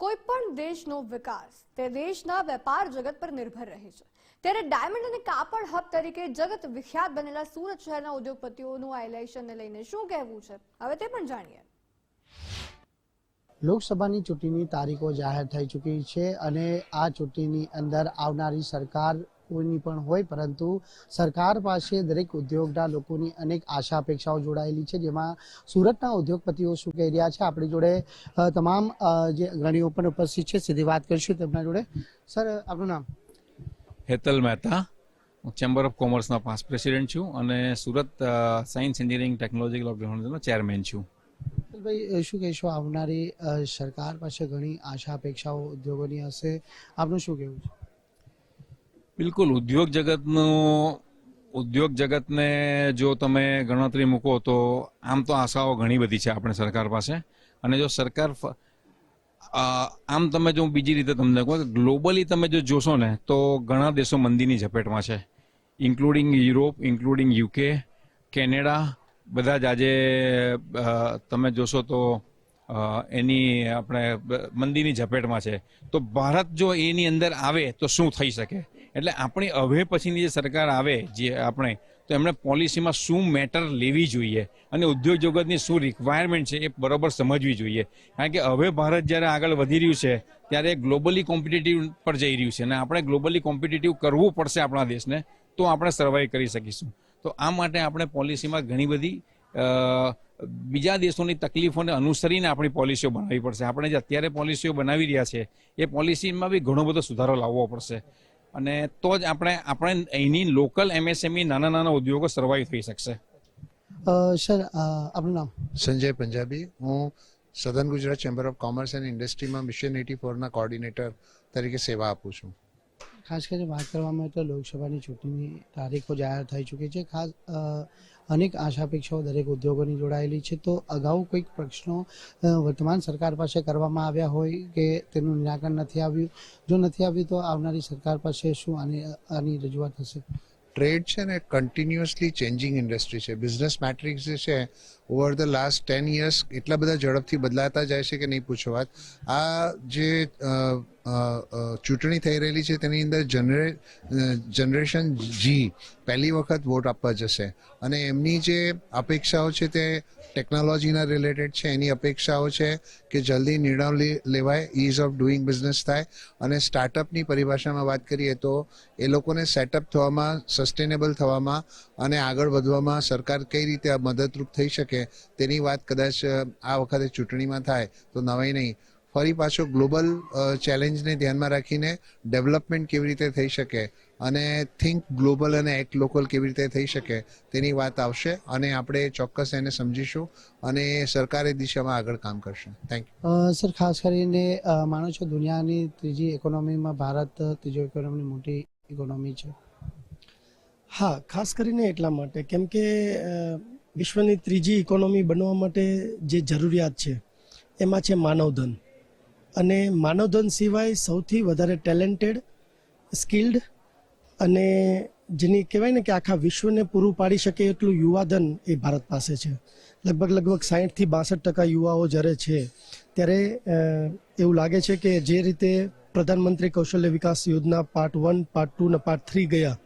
કોઈ પણ દેશનો વિકાસ તે દેશના વેપાર જગત પર નિર્ભર રહે છે. ત્યારે ડાયમંડ અને કાપડ હબ તરીકે જગત વિખ્યાત બનેલા સુરત શહેરના ઉદ્યોગપતિઓનું આ લઈને શું કહેવું છે? હવે તે પણ જાણીએ. લોકસભાની ચૂંટણીની તારીખો જાહેર થઈ ચૂકી છે અને આ ચૂંટણીની અંદર આવનારી સરકાર કોઈની પણ હોય પરંતુ સરકાર પાસે દરેક ઉદ્યોગના લોકોની અનેક આશા અપેક્ષાઓ જોડાયેલી છે જેમાં સુરતના ઉદ્યોગપતિઓ શું કહી રહ્યા છે આપણી જોડે તમામ જે અગ્રણીઓ પણ ઉપસ્થિત છે સીધી વાત કરીશું તેમના જોડે. સર આપનું નામ? હેતલ મહેતા. હું ચેમ્બર ઓફ કોમર્સના પાસ પ્રેસિડેન્ટ છું અને સુરત સાયન્સ એન્જિનિયરિંગ ટેકનોલોજીકલ ઓર્ગેનાઇઝેશનનો ચેરમેન છું. ભાઈ શું કહેશો આવનારી સરકાર પાસે ઘણી આશા અપેક્ષાઓ ઉદ્યોગોની હશે. આપનું શું કહેવું છે? બિલકુલ. ઉદ્યોગ જગતનું, ઉદ્યોગ જગતને જો તમે ગણતરી મૂકો તો આમ તો આશાઓ ઘણી બધી છે આપણે સરકાર પાસે. અને જો સરકાર આમ તમે જો બીજી રીતે તમને કહું ગ્લોબલી તમે જો જોશો ને તો ઘણા દેશો મંદીની ઝપેટમાં છે. Including Europe including UK Canada બધા જ આજે તમે જોશો તો એની આપણે મંદીની ઝપેટમાં છે. તો ભારત જો એની અંદર આવે તો શું થઈ શકે? એટલે આપણી હવે પછીની જે સરકાર આવે, જે આપણે, તો એમણે પોલિસીમાં શું મેટર લેવી જોઈએ અને ઉદ્યોગ જગતની શું રિક્વાયરમેન્ટ છે એ બરોબર સમજવી જોઈએ. કારણ કે હવે ભારત જ્યારે આગળ વધી રહ્યું છે, ત્યારે ગ્લોબલી કોમ્પિટિટિવ પર જઈ રહ્યું છે અને આપણે ગ્લોબલી કોમ્પિટિટિવ કરવું પડશે આપણા દેશને, તો આપણે સર્વાઈવ કરી શકીશું. તો આ માટે આપણે પોલિસીમાં ઘણી બધી બીજા દેશોની તકલીફોને અનુસરીને આપણી પોલિસીઓ બનાવવી પડશે. આપણે જે અત્યારે પોલિસીઓ બનાવી રહ્યા છે, એ પોલિસીમાં બી ઘણો બધો સુધારો લાવવો પડશે. અને તો જ આપણે આપણે અહીંની લોકલ એમએસએમઈ નાના નાના ઉદ્યોગો સર્વાઈવ થઈ શકશે. સર આપનું નામ? સંજય પંજાબી. હું સદન Gujarat chamber of commerce and ઇન્ડસ્ટ્રીમાં મિશન એટી ફોરના કોર્ડિનેટર તરીકે સેવા આપું છું. ખાસ કરીને વાત કરવામાં તો લોકસભાની ચૂંટણીની તારીખો જાહેર થઈ ચૂકી છે. ખાસ અનેક આશા અપેક્ષાઓ દરેક ઉદ્યોગોની જોડાયેલી છે. તો અગાઉ કોઈક પ્રશ્નો વર્તમાન સરકાર પાસે કરવામાં આવ્યા હોય કે તેનું નિરાકરણ નથી આવ્યું? જો નથી આવ્યું તો આવનારી સરકાર પાસે શું આની આની રજૂઆત થશે ટ્રેડ છે ને કન્ટિન્યુઅસલી ચેન્જિંગ ઇન્ડસ્ટ્રી છે. બિઝનેસ મેટ્રિક્સ જે છે over the last ten years એટલા બધા ઝડપથી બદલાતા જાય છે કે નહીં, પૂછો વાત. આ જે ચૂંટણી થઈ રહેલી છે તેની અંદર જનરે જનરેશન જી પહેલી વખત વોટ આપવા જશે. અને એમની જે અપેક્ષાઓ છે તે ટેકનોલોજીના રિલેટેડ છે. એની અપેક્ષાઓ છે કે જલ્દી નિર્ણય લેવાય ઇઝ ઓફ ડુઈંગ બિઝનેસ થાય. અને સ્ટાર્ટઅપની પરિભાષામાં વાત કરીએ તો એ લોકોને સેટઅપ થવામાં સસ્ટેનેબલ થવામાં અને આગળ વધવામાં સરકાર કઈ રીતે મદદરૂપ થઈ શકે તેની વાત કદાચ આ વખતે ચૂંટણીમાં થાય તો નવાઈ નહીં. ફરી પાછો ગ્લોબલ ચેલેન્જને ધ્યાનમાં રાખીને ડેવલપમેન્ટ કેવી રીતે થઈ શકે અને થિંક ગ્લોબલ અને એક્ટ લોકલ કેવી રીતે થઈ શકે તેની વાત આવશે અને આપણે ચોક્કસ એને સમજીશું અને સરકાર એ દિશામાં આગળ કામ કરશે. થેન્ક યુ અ, સર ખાસ કરીને માનો છો દુનિયાની ત્રીજી ઇકોનોમીમાં ભારત ત્રીજો ઇકોનોમી મોટી ઇકોનોમી છે? હા ખાસ કરીને એટલા માટે. કેમ કે વિશ્વની ત્રીજી ઇકોનોમી બનવા માટે જે જરૂરિયાત છે, એમાં છે માનવધન. અને માનવધન સિવાય સૌથી વધારે ટેલેન્ટેડ, સ્કિલ્ડ અને જેની કહેવાય ને કે આખા વિશ્વને પૂરું પાડી શકે એટલું યુવાધન એ ભારત પાસે છે. લગભગ લગભગ સાહીઠથી બાસઠ ટકા યુવાઓ જ્યારે છે, ત્યારે એવું લાગે છે કે જે રીતે પ્રધાનમંત્રી કૌશલ્ય વિકાસ યોજના પાર્ટ વન, પાર્ટ ટુ અને પાર્ટ થ્રી ગયા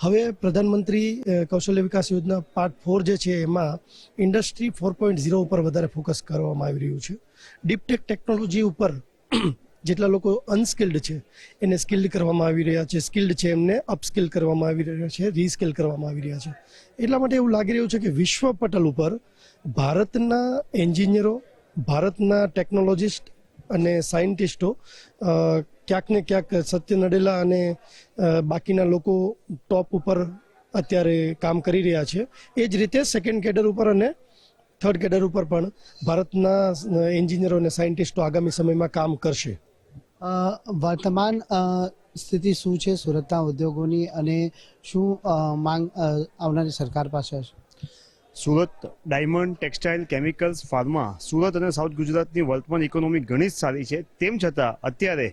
હવે પ્રધાનમંત્રી કૌશલ્ય વિકાસ યોજના પાર્ટ ફોર જે છે એમાં ઇન્ડસ્ટ્રી ફોર પોઈન્ટ ઝીરો ઉપર વધારે ફોકસ કરવામાં આવી રહ્યું છે. ડીપટેક ટેકનોલોજી ઉપર જેટલા લોકો અનસ્કિલ્ડ છે, એને સ્કિલ્ડ કરવામાં આવી રહ્યા છે. સ્કિલ્ડ છે એમને અપસ્કિલ કરવામાં આવી રહ્યા છે રીસ્કિલ કરવામાં આવી રહ્યા છે. એટલા માટે એવું લાગી રહ્યું છે કે વિશ્વ પટલ ઉપર ભારતના એન્જિનિયરો ભારતના ટેકનોલોજીસ્ટ અને સાયન્ટિસ્ટો ક્યાંક ને ક્યાંક સત્ય નડેલા અને બાકીના લોકો ટોપ ઉપર અત્યારે કામ કરી રહ્યા છે. એ જ રીતે સેકન્ડ કેડર ઉપર અને થર્ડ કેડર ઉપર પણ ભારતના એન્જિનિયરો અને સાયન્ટિસ્ટો આગામી સમયમાં કામ કરશે. વર્તમાન સ્થિતિ શું છે? સુરતના ઉદ્યોગોની અને શું માંગ આવનારી સરકાર પાસે હશે? Surat, diamond, textile, chemicals, pharma, Surat અને સાઉથ ગુજરાતની વર્તમાન ઇકોનોમી ઘણી જ સારી છે. તેમ છતાં, અત્યારે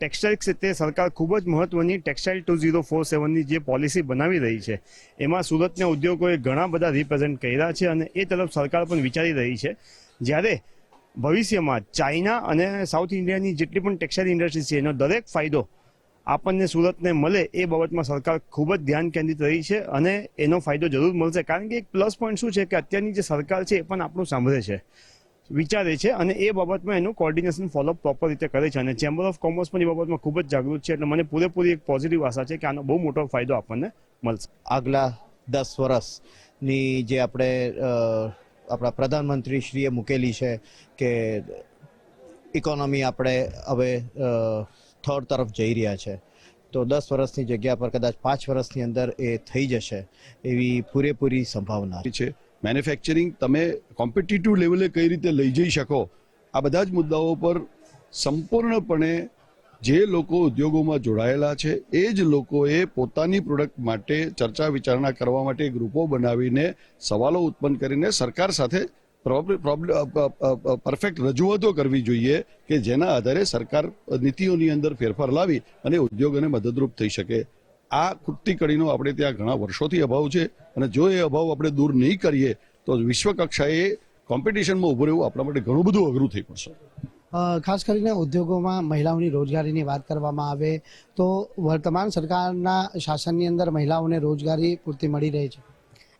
ટેક્સટાઇલ ક્ષેત્રે સરકાર ખૂબ જ મહત્વની ટેક્સટાઇલ ટુ ઝીરો ફોર સેવનની જે પોલિસી બનાવી રહી છે, એમાં સુરતના ઉદ્યોગોએ ઘણા બધા રિપ્રેઝેન્ટ કર્યા છે અને એ તરફ સરકાર પણ વિચારી રહી છે. જ્યારે ભવિષ્યમાં ચાઇના અને સાઉથ ઇન્ડિયાની જેટલી પણ ટેક્સટાઇલ ઇન્ડસ્ટ્રી છે, એનો દરેક ફાયદો આપણને સુરતને મળે એ બાબતમાં સરકાર ખૂબ જ ધ્યાન કેન્દ્રિત રહી છે અને એનો ફાયદો જરૂર મળશે. કારણ કે એક પ્લસ પોઈન્ટ શું છે કે અત્યારની જે સરકાર છે એ પણ આપણું સાંભળે છે, વિચારે છે અને એ બાબતમાં એનું કોર્ડિનેશન ફોલોઅપ પ્રોપર રીતે કરે છે અને ચેમ્બર ઓફ કોમર્સ પણ એ બાબતમાં ખૂબ જ જાગૃત છે એટલે મને પૂરેપૂરી એક પોઝિટિવ આશા છે કે આનો બહુ મોટો ફાયદો આપણને મળશે. આગલા દસ વર્ષની જે આપણે આપણા પ્રધાનમંત્રીશ્રીએ મૂકેલી છે કે ઇકોનોમી આપણે હવે થર્ડ તરફ જઈ રહ્યા છે. તો દસ વર્ષની જગ્યા પર કદાચ પાંચ વર્ષની અંદર એ થઈ જશે એવી પૂરેપૂરી સંભાવના છે. મેન્યુફેક્ચરિંગ તમે કોમ્પિટિટિવ લેવલે કઈ રીતે લઈ જઈ શકો, આ બધા જ મુદ્દાઓ પર સંપૂર્ણપણે જે લોકો ઉદ્યોગોમાં જોડાયેલા છે, એ જ લોકોએ પોતાની પ્રોડક્ટ માટે ચર્ચા વિચારણા કરવા માટે ગ્રુપો બનાવીને સવાલો ઉત્પન્ન કરીને સરકાર સાથે પરફેક્ટ રજૂઆતો કરવી જોઈએ કે જેના આધારે સરકાર નીતિઓની અંદર ફેરફાર લાવી અને ઉદ્યોગોને મદદરૂપ થઈ શકે. આ ખૂટતી કડીનો આપણે ત્યાં ઘણા વર્ષોથી અભાવ છે અને જો એ અભાવ આપણે દૂર નહીં કરીએ તો વિશ્વ કક્ષાએ કોમ્પિટિશનમાં ઉભું રહેવું આપણા માટે ઘણું બધું અઘરું થઈ પડશે. ખાસ કરીને ઉદ્યોગોમાં મહિલાઓની રોજગારીની વાત કરવામાં આવે તો વર્તમાન સરકારના શાસનની અંદર મહિલાઓને રોજગારી પૂરતી મળી રહી છે.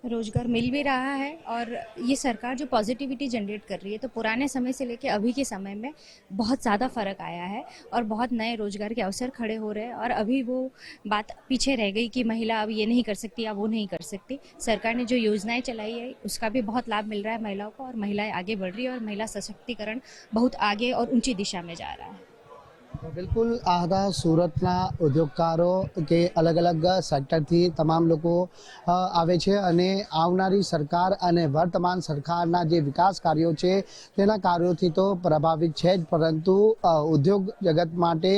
रोज़गार मिल भी रहा है और ये सरकार जो पॉजिटिविटी जनरेट कर रही है तो पुराने समय से लेके अभी के समय में बहुत ज़्यादा फ़र्क आया है और बहुत नए रोज़गार के अवसर खड़े हो रहे हैं और अभी वो बात पीछे रह गई कि महिला अब ये नहीं कर सकती या वो नहीं कर सकती। सरकार ने जो योजनाएँ चलाई है, उसका भी बहुत लाभ मिल रहा है महिलाओं को और महिलाएँ आगे बढ़ रही है और महिला सशक्तिकरण बहुत आगे और ऊँची दिशा में जा रहा है। બિલકુલ આ હતા સુરતના ઉદ્યોગકારો કે અલગ અલગ સેક્ટરથી તમામ લોકો આવે છે અને આવનારી સરકાર અને વર્તમાન સરકારના જે વિકાસ કાર્યો છે, તેના કાર્યોથી તો પ્રભાવિત છે જ. પરંતુ ઉદ્યોગ જગત માટે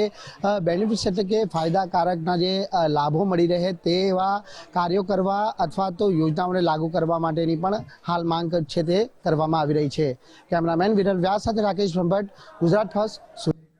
બેનિફિટ્સ એટલે કે ફાયદાકારકના જે લાભો મળી રહે તેવા કાર્યો કરવા અથવા તો યોજનાઓને લાગુ કરવા માટેની પણ હાલ માંગ છે તે કરવામાં આવી રહી છે. કેમેરામેન વિરલ વ્યાસ સાથે રાકેશ ભંભટ ગુજરાત ફર્સ્ટ